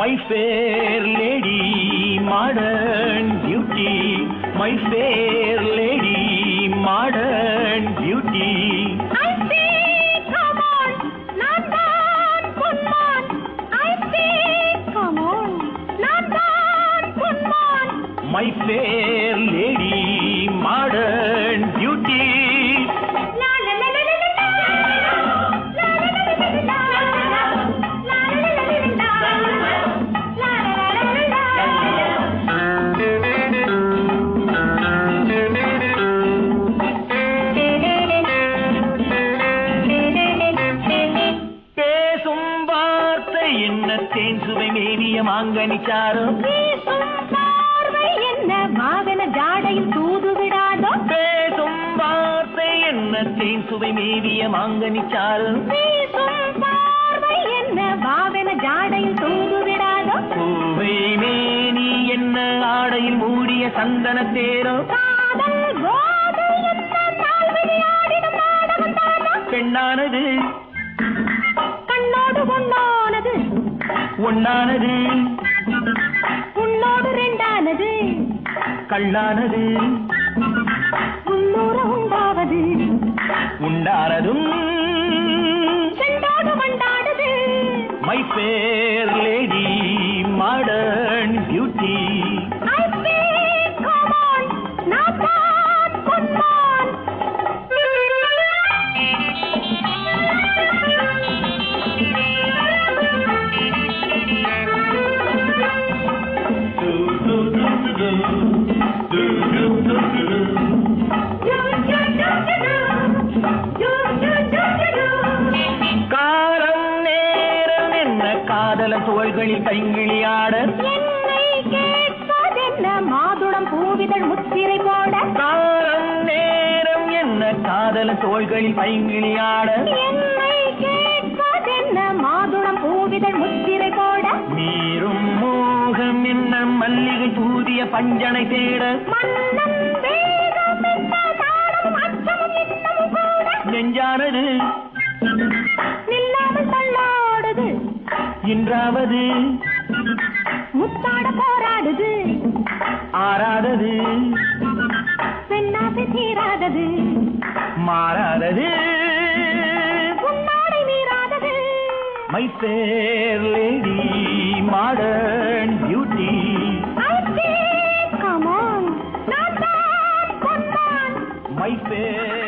My fair lady, modern beauty. My fair lady, modern beauty. I say, come on, London, Kunman. I say, come on, London, Kunman. My fair என்ன தேன் சுவை மேனிய மாங்கனி சாரம் என்ன? வாகன ஜாடையில் தூது விடாதோ? பேசும் வார்த்தை என்ன தேன் சுவை மேனிய மாங்கனி சாரம் என்ன? வாகன ஜாடையில் தூது விடாதோ? பூவை மேனி என்ன? ஆடையில் மூடிய சந்தன தேரம் பெண்ணானது? கண்ணோடு பொண்ணானது ஒன்னானது உன்னோடு ரெண்டானது. கல்லானது உள்ளூர உண்டாவது. உண்டானதும் செண்டோடு காலம் தோள்களில் கைங்கிளியாட என்னை பூவிதழ் முத்திரை போட காலம் நேரம் என்ன? காதல தோள்களில் பைங்கிளியாட என்னை கேட்பதென்ன? மாதுளம் பூவிதழ் முத்திரை பஞ்சனை தேட நெஞ்சானது நில்லாமல் தள்ளாடுது. இன்றாவது முத்தாட போராடுது. ஆறாதது பெண்ணாசை தீராதது. மாறாதது உன்னாடை மீறாதது. மை பேர் wife is.